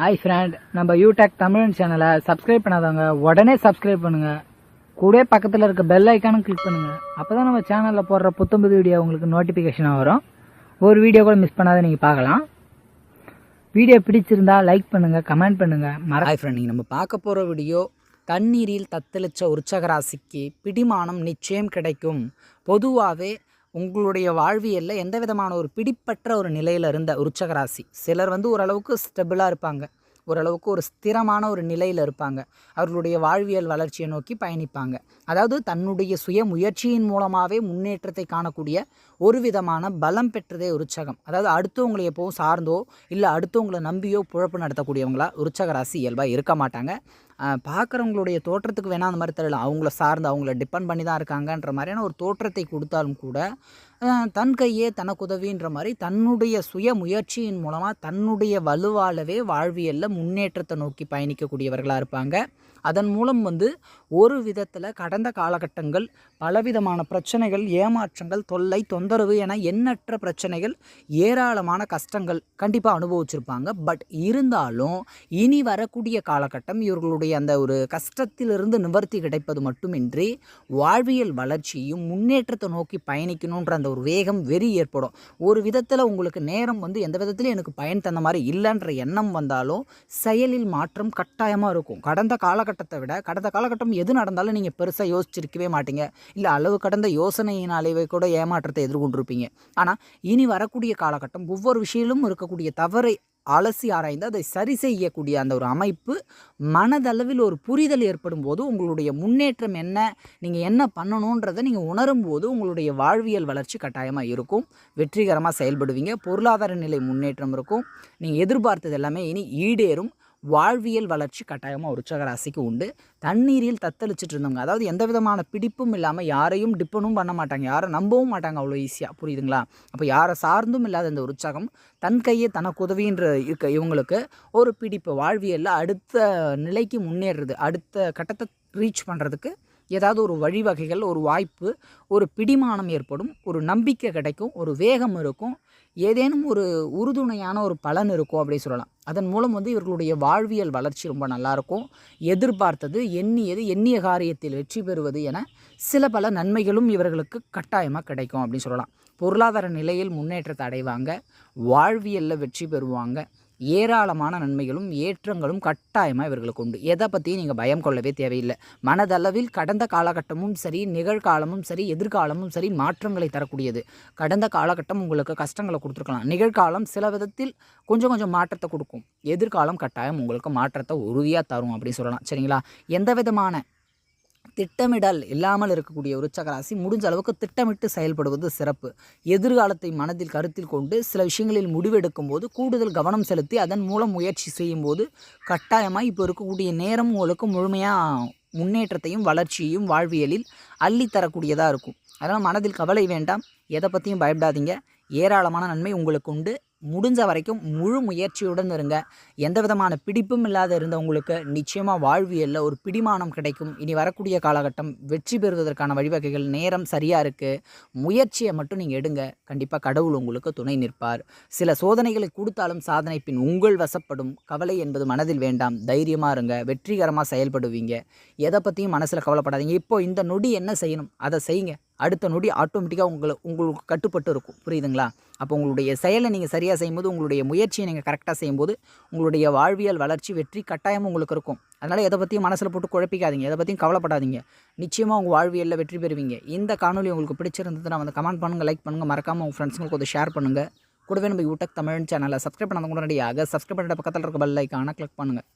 Hi friend நம்ம யூடெக் தமிழ் சேனலை subscribe பண்ணாதவங்க உடனே சப்ஸ்கிரைப் பண்ணுங்க. கூட பக்கத்தில் இருக்க பெல் ஐக்கானும் கிளிக் பண்ணுங்க. அப்பதான் நம்ம சேனலில் போடுற புத்தம்புது வீடியோ உங்களுக்கு நோட்டிஃபிகேஷனாக வரும். ஒரு வீடியோ கூட மிஸ் பண்ணாத நீங்கள் பார்க்கலாம். வீடியோ பிடிச்சிருந்தா லைக் பண்ணுங்க கமெண்ட் பண்ணுங்க. மற ஹாய் ஃப்ரெண்ட் நீங்கள் நம்ம பார்க்க போகிற வீடியோ தண்ணீரில் தத்தளிச்ச உற்சக ராசிக்கு பிடிமானம் நிச்சயம் கிடைக்கும். பொதுவாகவே உங்களுடைய வாழ்வியலில் எந்த விதமான ஒரு பிடிப்பற்ற ஒரு நிலையில் இருந்த ருச்சகராசி சிலர் வந்து ஓரளவுக்கு ஸ்டெபிளாக இருப்பாங்க. ஓரளவுக்கு ஒரு ஸ்திரமான ஒரு நிலையில் இருப்பாங்க. அவர்களுடைய வாழ்வியல் வளர்ச்சியை நோக்கி பயணிப்பாங்க. அதாவது தன்னுடைய சுய முயற்சியின் மூலமாகவே முன்னேற்றத்தை காணக்கூடிய ஒரு விதமான பலம் பெற்றதே உற்சகம் அதாவது அடுத்தவங்களை எப்போவும் சார்ந்தோ இல்லை அடுத்தவங்களை நம்பியோ புழப்பு நடத்தக்கூடியவங்களா உற்சக ராசி இயல்பாக இருக்க மாட்டாங்க. பார்க்குறவங்களுடைய தோற்றத்துக்கு வேணால் அந்த மாதிரி தெரியல அவங்கள சார்ந்து அவங்கள டிபெண்ட் பண்ணி தான் இருக்காங்கன்ற மாதிரியான ஒரு தோற்றத்தை கொடுத்தாலும் கூட தன் கையே தனக்கு உதவின்ற மாதிரி தன்னுடைய சுய முயற்சியின் மூலமாக தன்னுடைய வலுவாலவே வாழ்வியலில் முன்னேற்றத்தை நோக்கி பயணிக்கக்கூடியவர்களாக இருப்பாங்க. அதன் மூலம் வந்து ஒரு விதத்தில் கடந்த காலகட்டங்கள் பலவிதமான பிரச்சனைகள் ஏமாற்றங்கள் தொல்லை தொந்தரவு என எண்ணற்ற பிரச்சனைகள் ஏராளமான கஷ்டங்கள் கண்டிப்பாக அனுபவிச்சிருப்பாங்க. பட் இருந்தாலும் இனி வரக்கூடிய காலகட்டம் இவர்களுடைய அந்த ஒரு கஷ்டத்திலிருந்து நிவர்த்தி கிடைப்பது மட்டுமின்றி வாழ்வியல் வளர்ச்சியும் முன்னேற்றத்தை நோக்கி பயணிக்கணுன்ற அந்த ஒரு வேகம் வெறி ஏற்படும். ஒரு விதத்தில் உங்களுக்கு நேரம் வந்து எந்த விதத்திலும் எனக்கு பயன் தந்த மாதிரி இல்லைன்ற எண்ணம் வந்தாலும் செயலில் மாற்றம் கட்டாயமாக இருக்கும். கடந்த காலகட்டத்தை விட கடந்த காலகட்டம் எது நடந்தாலும் நீங்கள் பெருசாக யோசிச்சிருக்கவே மாட்டீங்க. இல்லை அளவு கடந்த யோசனையினாலேயே கூட ஏமாற்றத்தை எதிர்கொண்டிருப்பீங்க. ஆனால் இனி வரக்கூடிய காலகட்டம் ஒவ்வொரு விஷயத்திலும் இருக்கக்கூடிய தவறை அலசி ஆராய்ந்து அதை சரி செய்யக்கூடிய அந்த ஒரு அமைப்பு மனதளவில் ஒரு புரிதல் ஏற்படும் போது உங்களுடைய முன்னேற்றம் என்ன நீங்கள் என்ன பண்ணணுன்றதை நீங்கள் உணரும் போது உங்களுடைய வாழ்வியல் வளர்ச்சி கட்டாயமாக இருக்கும். வெற்றிகரமாக செயல்படுவீங்க பொருளாதார நிலை முன்னேற்றம் இருக்கும். நீங்கள் எதிர்பார்த்தது எல்லாமே இனி ஈடேறும். வாழ்வியல் வளர்ச்சி கட்டாயமாக உற்சக ராசிக்கு உண்டு. தண்ணீரில் தத்தளிச்சிட்டு இருந்தவங்க அதாவது எந்த விதமான பிடிப்பும் இல்லாமல் யாரையும் டிப்பனும் பண்ண மாட்டாங்க. யாரை நம்பவும் மாட்டாங்க அவ்வளோ ஈஸியாக புரியுதுங்களா? அப்போ யாரை சார்ந்தும் இல்லாத இந்த உற்சாகம் தன் கையே தனக்கு உதவின்ற இருக்க இவங்களுக்கு ஒரு பிடிப்பு. வாழ்வியலில் அடுத்த நிலைக்கு முன்னேறுறது அடுத்த கட்டத்தை ரீச் பண்ணுறதுக்கு ஏதாவது ஒரு வழிவகைகள் ஒரு வாய்ப்பு ஒரு பிடிமானம் ஏற்படும் ஒரு நம்பிக்கை கிடைக்கும் ஒரு வேகம் இருக்கும் ஏதேனும் ஒரு உறுதுணையான ஒரு பலன் இருக்கும் அப்படி சொல்லலாம். அதன் மூலம் வந்து இவர்களுடைய வாழ்வியல் வளர்ச்சி ரொம்ப நல்லாயிருக்கும். எதிர்பார்த்தது எண்ணியது எண்ணிய காரியத்தில் வெற்றி பெறுவது என சில பல நன்மைகளும் இவர்களுக்கு கட்டாயமாக கிடைக்கும் அப்படின்னு சொல்லலாம். பொருளாதார நிலையில் முன்னேற்றத்தை அடைவாங்க வாழ்வியலில் வெற்றி பெறுவாங்க ஏராளமான நன்மைகளும் ஏற்றங்களும் கட்டாயமாக இவர்களுக்கு உண்டு. எதை பற்றியும் நீங்கள் பயம் கொள்ளவே தேவையில்லை. மனதளவில் கடந்த காலகட்டமும் சரி நிகழ்காலமும் சரி எதிர்காலமும் சரி மாற்றங்களை தரக்கூடியது. கடந்த காலகட்டம் உங்களுக்கு கஷ்டங்களை கொடுத்துருக்கலாம். நிகழ்காலம் சில விதத்தில் கொஞ்சம் கொஞ்சம் மாற்றத்தை கொடுக்கும். எதிர்காலம் கட்டாயம் உங்களுக்கு மாற்றத்தை உறுதியாக தரும் அப்படின்னு சொல்லலாம். சரிங்களா? எந்த விதமான திட்டமிடல் இல்லாமல் இருக்கக்கூடிய உச்சகராசி முடிஞ்ச அளவுக்கு திட்டமிட்டு செயல்படுவது சிறப்பு. எதிர்காலத்தை மனதில் கருத்தில் கொண்டு சில விஷயங்களில் முடிவெடுக்கும் போது கூடுதல் கவனம் செலுத்தி அதன் மூலம் முயற்சி செய்யும்போது கட்டாயமாக இப்போ இருக்கக்கூடிய நேரம் உங்களுக்கு முழுமையாக முன்னேற்றத்தையும் வளர்ச்சியையும் வாழ்வியலில் அள்ளித்தரக்கூடியதாக இருக்கும். அதனால் மனதில் கவலை வேண்டாம். எதை பற்றியும் பயப்படாதீங்க. ஏராளமான நன்மை உங்களுக்கு உண்டு. முடிஞ்ச வரைக்கும் முழு முயற்சியுடன் இருங்க. எந்த விதமான பிடிப்பும் இல்லாத இருந்தவங்களுக்கு நிச்சயமாக வாழ்வியலில் ஒரு பிடிமானம் கிடைக்கும். இனி வரக்கூடிய காலகட்டம் வெற்றி பெறுவதற்கான வழிவகைகள் நேரம் சரியாக இருக்குது முயற்சியை மட்டும் நீங்கள் எடுங்க. கண்டிப்பாக கடவுள் உங்களுக்கு துணை நிற்பார். சில சோதனைகளை கொடுத்தாலும் சாதனை பின் உங்கள் வசப்படும். கவலை என்பது மனதில் வேண்டாம். தைரியமாக இருங்க. வெற்றிகரமாக செயல்படுவீங்க. எதை பற்றியும் மனசில் கவலைப்படாதீங்க. இப்போ இந்த நொடி என்ன செய்யணும்? அதை செய்யுங்க. அடுத்த நொடி ஆட்டோமேட்டிக்காக உங்களை உங்களுக்கு கட்டுப்பட்டு இருக்கும். புரியுதுங்களா? அப்போ உங்களுடைய செயலை நீங்கள் சரியாக செய்யும்போது உங்களுடைய முயற்சியை நீங்கள் கரெக்டாக செய்யும்போது உங்களுடைய வாழ்வியல் வளர்ச்சி வெற்றி கட்டாயம் உங்களுக்கு இருக்கும். அதனால் எதை பற்றியும் மனசில் போட்டு குழப்பிக்காதீங்க. எதை பற்றியும் கவலைப்படாதீங்க. நிச்சயமாக உங்கள் வாழ்வியலில் வெற்றி பெறுவீங்க. இந்த காணொலி உங்களுக்கு பிடிச்சிருந்ததுன்னா வந்து கமெண்ட் பண்ணுங்கள் லைக் பண்ணுங்கள் மறக்காமல் உங்கள் ஃப்ரெண்ட்ஸுங்களுக்கு கொஞ்சம் ஷேர் பண்ணுங்கள் கூடவே நம்ம யூடியூப் தமிழ் சேனலை சப்ஸ்கிரைப் பண்ணாத உடனடியாக சப்ஸ்கிரைப் பண்ணுற பக்கத்தில் இருக்க பெல் ஐக்கான கிளிக் பண்ணுங்கள்